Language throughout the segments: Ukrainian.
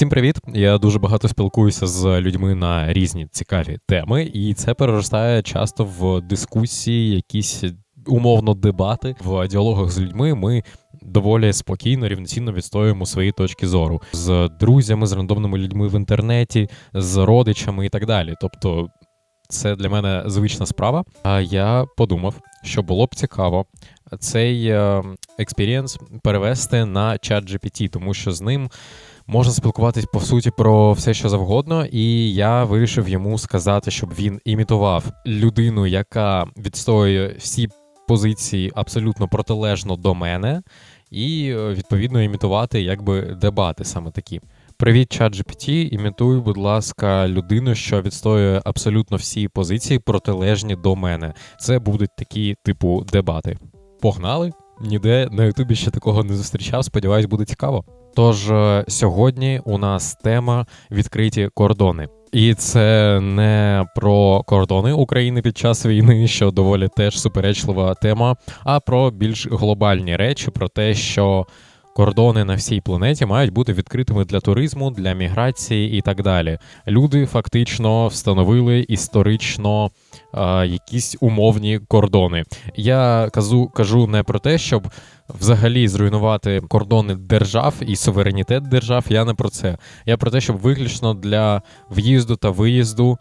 Всім привіт! Я дуже багато спілкуюся з людьми на різні цікаві теми, і це переростає часто в дискусії, якісь умовно дебати в діалогах з людьми. Ми доволі спокійно, рівноцінно відстоюємо свої точки зору з друзями, з рандомними людьми в інтернеті, з родичами і так далі. Тобто. Це для мене звична справа. А я подумав, що було б цікаво цей е, експірієнс перевести на чат GPT, тому що з ним можна спілкуватись по суті про все, що завгодно, і я вирішив йому сказати, щоб він імітував людину, яка відстоює всі позиції абсолютно протилежно до мене, і е, відповідно імітувати якби дебати саме такі. Привіт, чат GPT, імітуй, будь ласка, людину, що відстоює абсолютно всі позиції протилежні до мене. Це будуть такі типу дебати. Погнали! Ніде на Ютубі ще такого не зустрічав. Сподіваюсь, буде цікаво. Тож е, сьогодні у нас тема відкриті кордони. І це не про кордони України під час війни, що доволі теж суперечлива тема, а про більш глобальні речі, про те, що кордони на всій планеті мають бути відкритими для туризму, для міграції і так далі. Люди фактично встановили історично а, якісь умовні кордони. Я кажу, кажу не про те, щоб взагалі зруйнувати кордони держав і суверенітет держав. Я не про це. Я про те, щоб виключно для в'їзду та виїзду.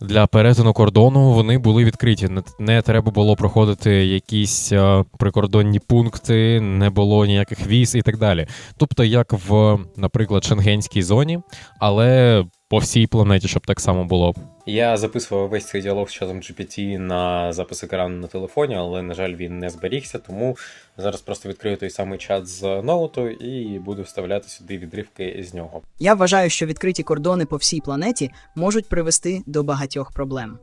Для перетину кордону вони були відкриті. Не, треба було проходити якісь прикордонні пункти, не було ніяких віз і так далі. Тобто, як в, наприклад, шенгенській зоні, але по всій планеті, щоб так само було. Я записував весь цей діалог з чатом GPT на запис екрану на телефоні, але, на жаль, він не зберігся, тому зараз просто відкрию той самий чат з ноуту і буду вставляти сюди відривки з нього. Я вважаю, що відкриті кордони по всій планеті можуть привести до багатьох проблем.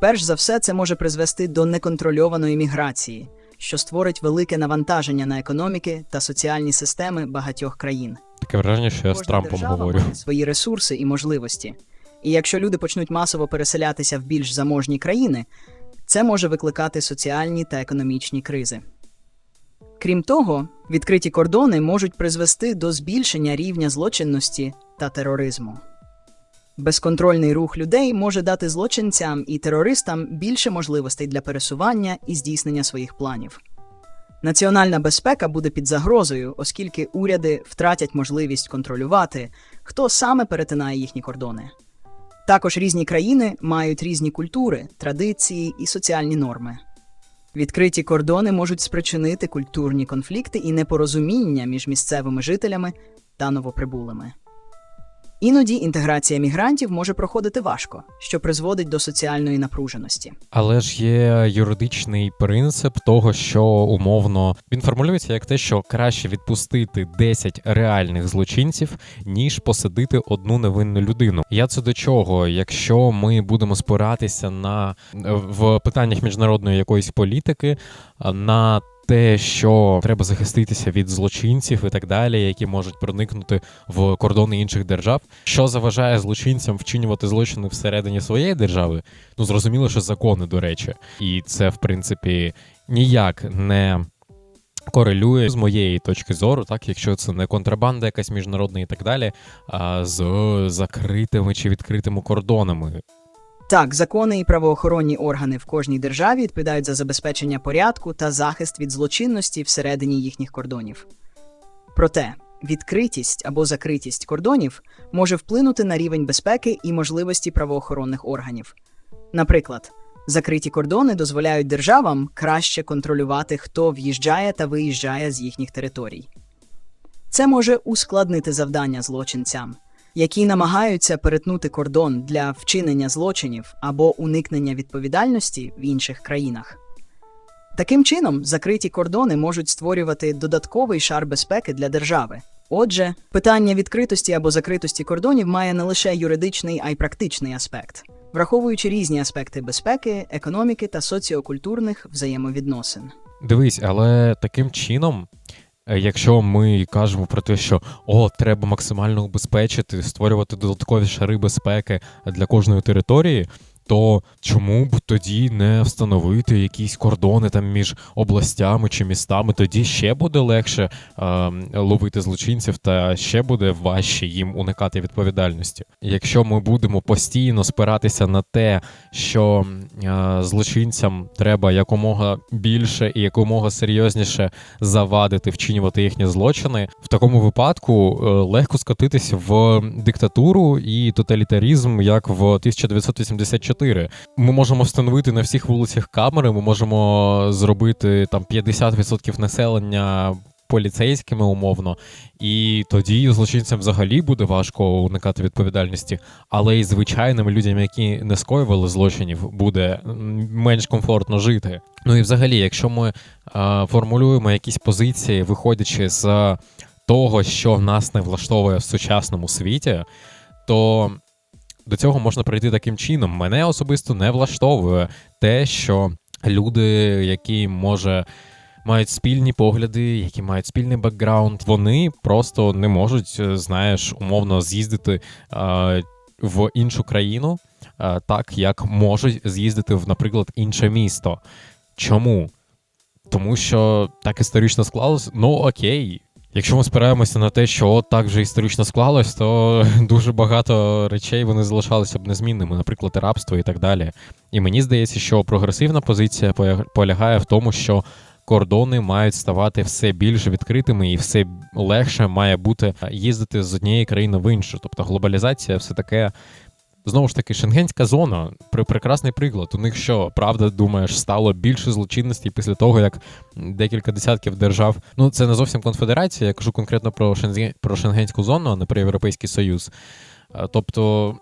Перш за все, це може призвести до неконтрольованої міграції, що створить велике навантаження на економіки та соціальні системи багатьох країн. Таке враження, що я з Кожна Трампом держава говорю. має свої ресурси і можливості. І якщо люди почнуть масово переселятися в більш заможні країни, це може викликати соціальні та економічні кризи. Крім того, відкриті кордони можуть призвести до збільшення рівня злочинності та тероризму. Безконтрольний рух людей може дати злочинцям і терористам більше можливостей для пересування і здійснення своїх планів. Національна безпека буде під загрозою, оскільки уряди втратять можливість контролювати, хто саме перетинає їхні кордони. Також різні країни мають різні культури, традиції і соціальні норми. Відкриті кордони можуть спричинити культурні конфлікти і непорозуміння між місцевими жителями та новоприбулими. Іноді інтеграція мігрантів може проходити важко, що призводить до соціальної напруженості. Але ж є юридичний принцип того, що умовно він формулюється як те, що краще відпустити 10 реальних злочинців, ніж посадити одну невинну людину. Я це до чого? Якщо ми будемо спиратися на в питаннях міжнародної якоїсь політики, на те, що треба захиститися від злочинців і так далі, які можуть проникнути в кордони інших держав, що заважає злочинцям вчинювати злочини всередині своєї держави, ну зрозуміло, що закони, до речі, і це в принципі ніяк не. Корелює з моєї точки зору, так якщо це не контрабанда, якась міжнародна і так далі, а з закритими чи відкритими кордонами. Так, закони і правоохоронні органи в кожній державі відповідають за забезпечення порядку та захист від злочинності всередині їхніх кордонів. Проте відкритість або закритість кордонів може вплинути на рівень безпеки і можливості правоохоронних органів. Наприклад, закриті кордони дозволяють державам краще контролювати, хто в'їжджає та виїжджає з їхніх територій. Це може ускладнити завдання злочинцям які намагаються перетнути кордон для вчинення злочинів або уникнення відповідальності в інших країнах. Таким чином, закриті кордони можуть створювати додатковий шар безпеки для держави. Отже, питання відкритості або закритості кордонів має не лише юридичний, а й практичний аспект, враховуючи різні аспекти безпеки, економіки та соціокультурних взаємовідносин. Дивись, але таким чином якщо ми кажемо про те, що о, треба максимально убезпечити, створювати додаткові шари безпеки для кожної території, то чому б тоді не встановити якісь кордони там між областями чи містами? Тоді ще буде легше е, ловити злочинців, та ще буде важче їм уникати відповідальності. Якщо ми будемо постійно спиратися на те, що е, злочинцям треба якомога більше і якомога серйозніше завадити вчинювати їхні злочини, в такому випадку е, легко скотитися в диктатуру і тоталітарізм, як в 1984. Ми можемо встановити на всіх вулицях камери, ми можемо зробити там 50% населення. Поліцейськими умовно, і тоді злочинцям взагалі буде важко уникати відповідальності, але й звичайним людям, які не скоювали злочинів, буде менш комфортно жити. Ну і взагалі, якщо ми е, формулюємо якісь позиції, виходячи з того, що нас не влаштовує в сучасному світі, то до цього можна прийти таким чином. Мене особисто не влаштовує те, що люди, які може. Мають спільні погляди, які мають спільний бекграунд, вони просто не можуть, е, знаєш, умовно з'їздити е, в іншу країну, е, так як можуть з'їздити в, наприклад, інше місто. Чому? Тому що так історично склалось, ну окей. Якщо ми спираємося на те, що от так вже історично склалось, то дуже багато речей вони залишалися б незмінними, наприклад, рабство і так далі. І мені здається, що прогресивна позиція полягає в тому, що кордони мають ставати все більш відкритими і все легше має бути їздити з однієї країни в іншу. Тобто глобалізація все таке. Знову ж таки, шенгенська зона при прекрасний приклад. У них що, правда, думаєш, стало більше злочинності після того, як декілька десятків держав. Ну, це не зовсім конфедерація, я кажу конкретно про Шенген, про Шенгенську зону, а не про Європейський Союз. Е, Тобто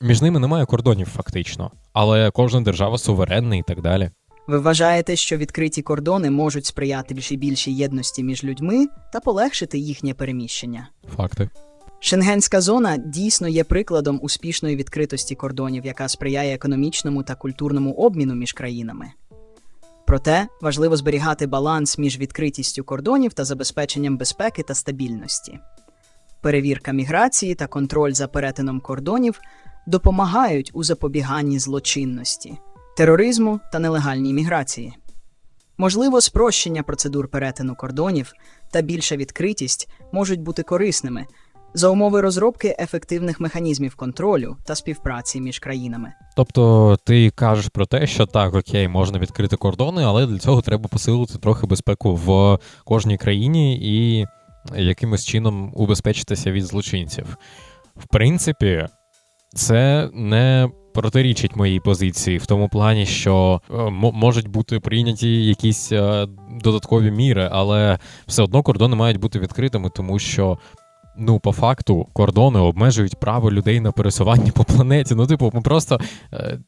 між ними немає кордонів, фактично, але кожна держава суверенна і так далі. Ви вважаєте, що відкриті кордони можуть сприяти більшій більшій єдності між людьми та полегшити їхнє переміщення? Факти. Шенгенська зона дійсно є прикладом успішної відкритості кордонів, яка сприяє економічному та культурному обміну між країнами. Проте важливо зберігати баланс між відкритістю кордонів та забезпеченням безпеки та стабільності. Перевірка міграції та контроль за перетином кордонів допомагають у запобіганні злочинності, тероризму та нелегальній міграції. Можливо, спрощення процедур перетину кордонів та більша відкритість можуть бути корисними за умови розробки ефективних механізмів контролю та співпраці між країнами. Тобто ти кажеш про те, що так, окей, можна відкрити кордони, але для цього треба посилити трохи безпеку в кожній країні і якимось чином убезпечитися від злочинців. В принципі, це не протирічить моїй позиції в тому плані, що е, можуть бути прийняті якісь е, додаткові міри, але все одно кордони мають бути відкритими, тому що. Ну, по факту, кордони обмежують право людей на пересування по планеті. Ну, типу, ми просто, е,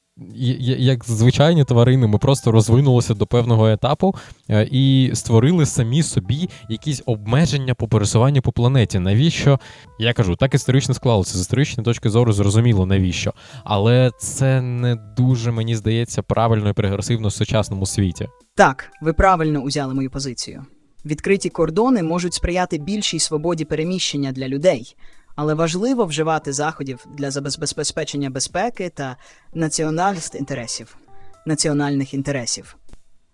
як звичайні тварини, ми просто розвинулися до певного етапу е, і створили самі собі якісь обмеження по пересуванню по планеті. Навіщо? Я кажу, так історично склалося. З історичної точки зору зрозуміло, навіщо. Але це не дуже, мені здається, правильно і прогресивно в сучасному світі. Так, ви правильно узяли мою позицію. Відкриті кордони можуть сприяти більшій свободі переміщення для людей, але важливо вживати заходів для забезпечення безпеки та національних інтересів. Національних інтересів.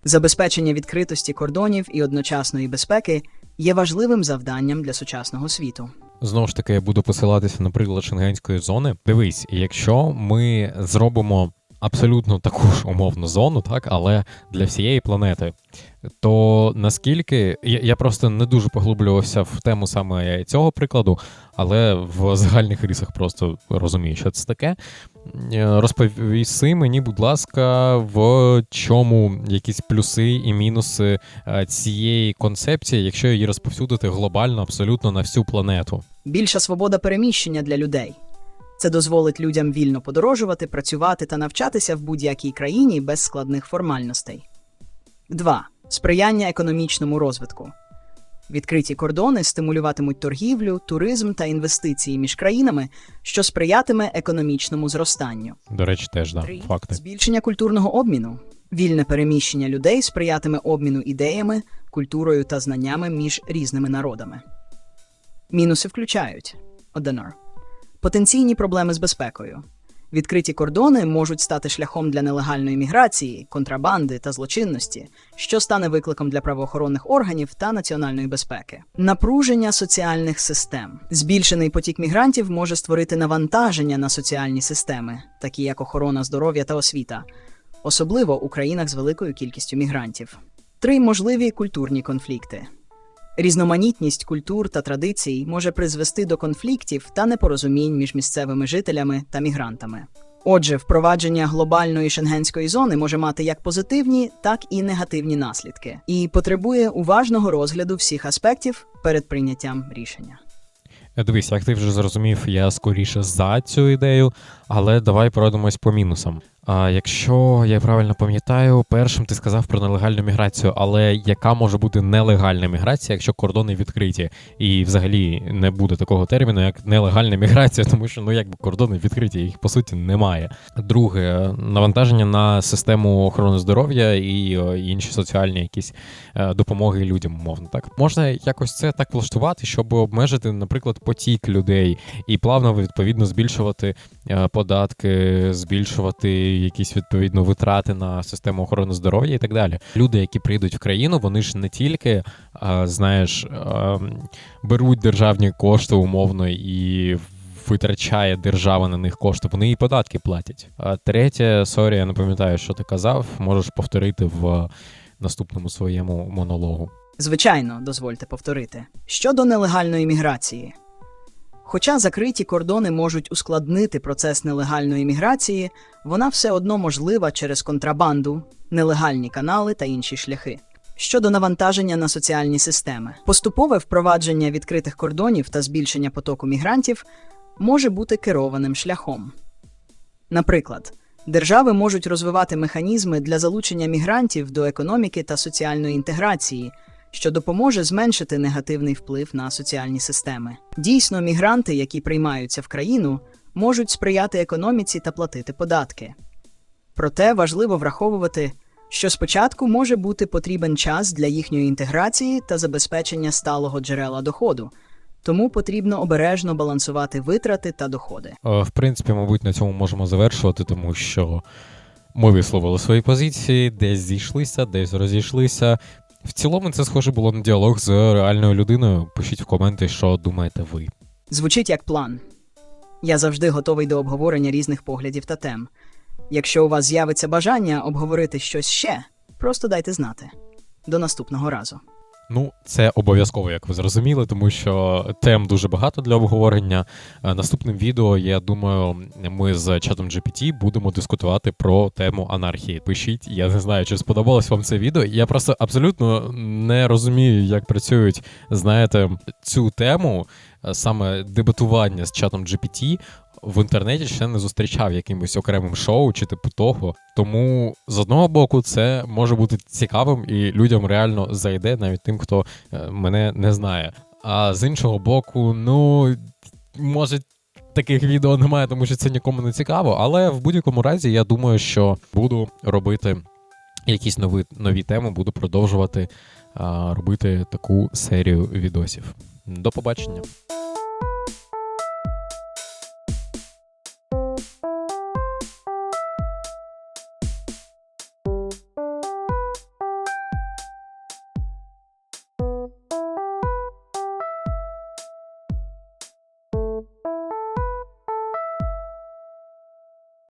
Забезпечення відкритості кордонів і одночасної безпеки є важливим завданням для сучасного світу. Знову ж таки, я буду посилатися на приклад шенгенської зони. Дивись, якщо ми зробимо абсолютно таку ж умовну зону, так, але для всієї планети, то наскільки я, я просто не дуже поглублювався в тему саме цього прикладу, але в загальних рисах просто розумію, що це таке. Е, Розповіси мені, будь ласка, в чому якісь плюси і мінуси е, цієї концепції, якщо її розповсюдити глобально абсолютно на всю планету. Більша свобода переміщення для людей. Це дозволить людям вільно подорожувати, працювати та навчатися в будь-якій країні без складних формальностей. 2. Сприяння економічному розвитку. Відкриті кордони стимулюватимуть торгівлю, туризм та інвестиції між країнами, що сприятиме економічному зростанню. До речі, теж да, 3. факти. Збільшення культурного обміну. Вільне переміщення людей сприятиме обміну ідеями, культурою та знаннями між різними народами. Мінуси включають 1. Потенційні проблеми з безпекою. Відкриті кордони можуть стати шляхом для нелегальної міграції, контрабанди та злочинності, що стане викликом для правоохоронних органів та національної безпеки. Напруження соціальних систем. Збільшений потік мігрантів може створити навантаження на соціальні системи, такі як охорона здоров'я та освіта, особливо у країнах з великою кількістю мігрантів. Три можливі культурні конфлікти. Різноманітність культур та традицій може призвести до конфліктів та непорозумінь між місцевими жителями та мігрантами. Отже, впровадження глобальної шенгенської зони може мати як позитивні, так і негативні наслідки, і потребує уважного розгляду всіх аспектів перед прийняттям рішення. Е, Дивись, як ти вже зрозумів, я скоріше за цю ідею, але давай пройдемось по мінусам. А якщо я правильно пам'ятаю, першим ти сказав про нелегальну міграцію, але яка може бути нелегальна міграція, якщо кордони відкриті, і взагалі не буде такого терміну, як нелегальна міграція, тому що ну якби кордони відкриті, їх по суті немає. Друге, навантаження на систему охорони здоров'я і інші соціальні якісь е, допомоги людям, умовно так. Можна якось це так влаштувати, щоб обмежити, наприклад, потік людей і плавно відповідно збільшувати е, податки, збільшувати якісь відповідно витрати на систему охорони здоров'я і так далі. Люди, які прийдуть в країну, вони ж не тільки е, знаєш е, беруть державні кошти умовно і. Витрачає держава на них кошти, вони і податки платять. А третє, сорі, я не пам'ятаю, що ти казав. Можеш повторити в наступному своєму монологу. Звичайно, дозвольте повторити. Щодо нелегальної міграції. Хоча закриті кордони можуть ускладнити процес нелегальної міграції, вона все одно можлива через контрабанду, нелегальні канали та інші шляхи. Щодо навантаження на соціальні системи, поступове впровадження відкритих кордонів та збільшення потоку мігрантів може бути керованим шляхом. Наприклад, держави можуть розвивати механізми для залучення мігрантів до економіки та соціальної інтеграції, що допоможе зменшити негативний вплив на соціальні системи. Дійсно, мігранти, які приймаються в країну, можуть сприяти економіці та платити податки. Проте важливо враховувати, що спочатку може бути потрібен час для їхньої інтеграції та забезпечення сталого джерела доходу, тому потрібно обережно балансувати витрати та доходи. Е, В принципі, мабуть, на цьому можемо завершувати, тому що ми висловили свої позиції, десь зійшлися, десь розійшлися. В цілому, це схоже було на діалог з реальною людиною. Пишіть в коменти, що думаєте ви. Звучить як план. Я завжди готовий до обговорення різних поглядів та тем. Якщо у вас з'явиться бажання обговорити щось ще, просто дайте знати. До наступного разу. Ну, це обов'язково, як ви зрозуміли, тому що тем дуже багато для обговорення. Е, Наступним відео, я думаю, ми з чатом GPT будемо дискутувати про тему анархії. Пишіть, я не знаю, чи сподобалось вам це відео. Я просто абсолютно не розумію, як працюють, знаєте, цю тему, е, саме дебатування з чатом GPT. В інтернеті ще не зустрічав якимось окремим шоу чи типу того. Тому з одного боку це може бути цікавим і людям реально зайде, навіть тим, хто е, мене не знає. А з іншого боку, ну може. Таких відео немає, тому що це нікому не цікаво. Але в будь-якому разі я думаю, що буду робити якісь нові, нові теми, буду продовжувати а, робити таку серію відосів. До побачення.